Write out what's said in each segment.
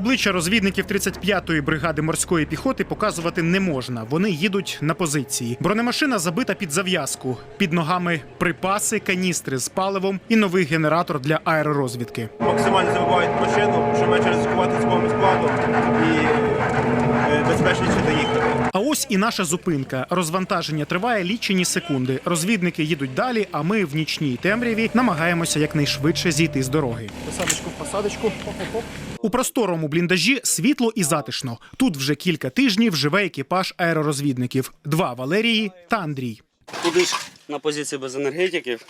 обличчя розвідників 35-ї бригади морської піхоти показувати не можна. Вони їдуть на позиції. Бронемашина забита під зав'язку. Під ногами припаси, каністри з паливом і новий генератор для аеророзвідки. максимально забивають машину, ось і наша зупинка. Розвантаження триває лічені секунди. Розвідники їдуть далі, а ми в нічній темряві намагаємося якнайшвидше зійти з дороги. Посадочку, посадочку. У просторому бліндажі світло і затишно. Тут вже кілька тижнів живе екіпаж аеророзвідників: два Валерії та Андрій. Куди ж на позиції без енергетиків?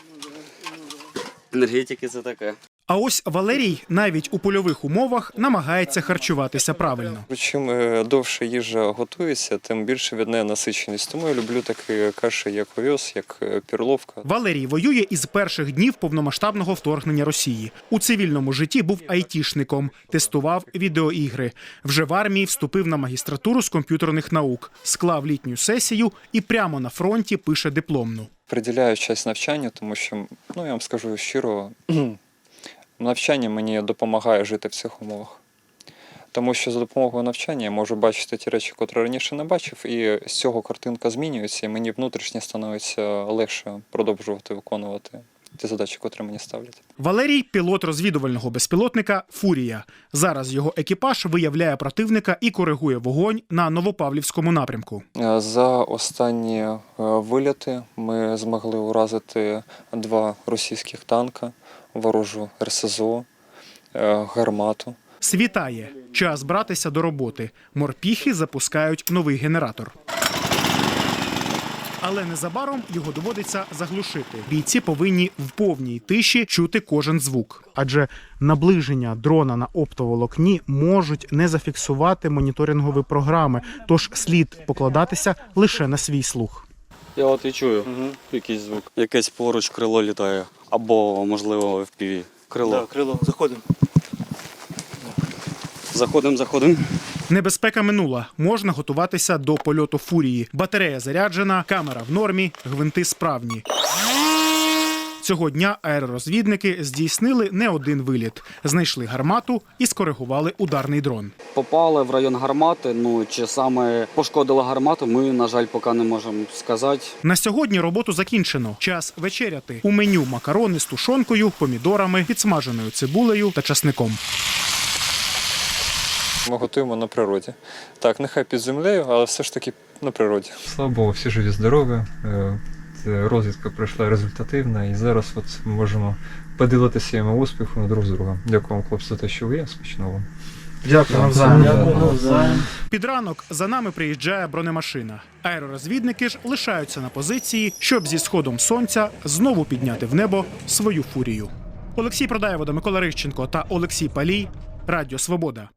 Енергетики це таке. А ось Валерій навіть у польових умовах намагається харчуватися правильно. Чим е, довше їжа готується, тим більше від неї насиченість. Тому я люблю такі каші, як овіс, як е, перловка. Валерій воює із перших днів повномасштабного вторгнення Росії. У цивільному житті був айтішником, тестував відеоігри. Вже в армії вступив на магістратуру з комп'ютерних наук, склав літню сесію і прямо на фронті пише дипломну. Приділяю час навчанню, тому що, ну я вам скажу щиро, навчання мені допомагає жити в цих умовах. Тому що за допомогою навчання я можу бачити ті речі, котрі раніше не бачив, і з цього картинка змінюється, і мені внутрішньо становиться легше продовжувати виконувати ті задачі, котрі мені ставлять. Валерій пілот розвідувального безпілотника Фурія. Зараз його екіпаж виявляє противника і коригує вогонь на Новопавлівському напрямку. Е, За останні е, вильоти ми змогли уразити два російських танка, ворожу РСЗО, е, гармату. Світає час братися до роботи. Морпіхи запускають новий генератор. Але незабаром його доводиться заглушити. Бійці повинні в повній тиші чути кожен звук. Адже наближення дрона на оптоволокні можуть не зафіксувати моніторингові програми, тож слід покладатися лише на свій слух. Я от і чую якийсь звук. Якесь поруч крило літає. Або, можливо, FPV. Крило. крило, заходимо. Заходимо, заходимо. Небезпека минула. Можна готуватися до польоту фурії. Батарея заряджена, камера в нормі, гвинти справні. Цього дня аеророзвідники здійснили не один виліт. Знайшли гармату і скоригували ударний дрон. Попали в район гармати. Ну чи саме пошкодила гармату, ми, на жаль, поки не можемо сказати. На сьогодні роботу закінчено. Час вечеряти. У меню макарони з тушонкою, помідорами, підсмаженою цибулею та часником. Ми готуємо на природі. Так, нехай під землею, але все ж таки на природі. Слава Богу, всі живі, здорові. Е, Розвідка пройшла результативна, і зараз от ми можемо поділитися своїми успіхами друг з другом. Дякую вам, хлопці, за те, що ви є. Смачного вам. Під ранок за нами приїжджає бронемашина. Аеророзвідники ж лишаються на позиції, щоб зі сходом сонця знову підняти в небо свою фурію. Олексій Продаєвода, Микола Рищенко та Олексій Палій. Радіо Свобода.